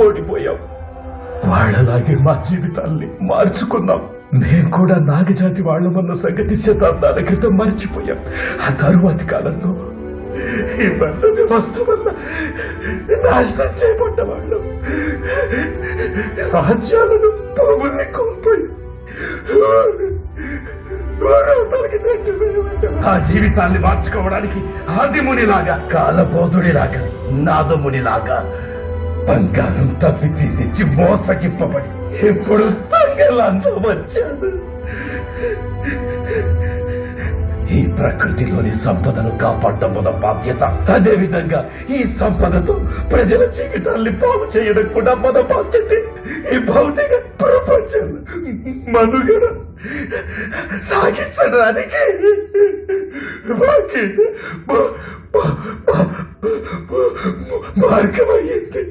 ఓడిపోయాం వాళ్ళలాగే మా జీవితాల్ని మార్చుకున్నాం. మేం కూడా నాగజాతి వాళ్ళమన్న సంగతి శతాబ్దాల క్రితం మర్చిపోయాం. ఆ తరువాతి కాలంలో ఈ బండ వ్యవస్థ వల్ల నాశనం చేయబడ్డ వాళ్ళు. రాజ్యాలను భూముల్ని కోల్పోయి ఆ జీవితాన్ని మార్చుకోవడానికి ఆదిమునిలాగా కాలబోధుడిలాగా నాదమునిలాగా బంగారం తవ్వి తీసిచ్చి మోసగిప్పబడి ఇప్పుడు తంగలంతా వచ్చాను ఈ ప్రకృతిలోని సంపదను కాపాడటం మన బాధ్యత అదే విధంగా ఈ సంపదతో ప్రజల జీవితాల్ని బాగు చేయడం కూడా మన బాధ్యత ఈ భౌతిక ప్రపంచం మనుగడ సాగించడానికి మాకి మా- మా- మా- మార్గమయ్యింది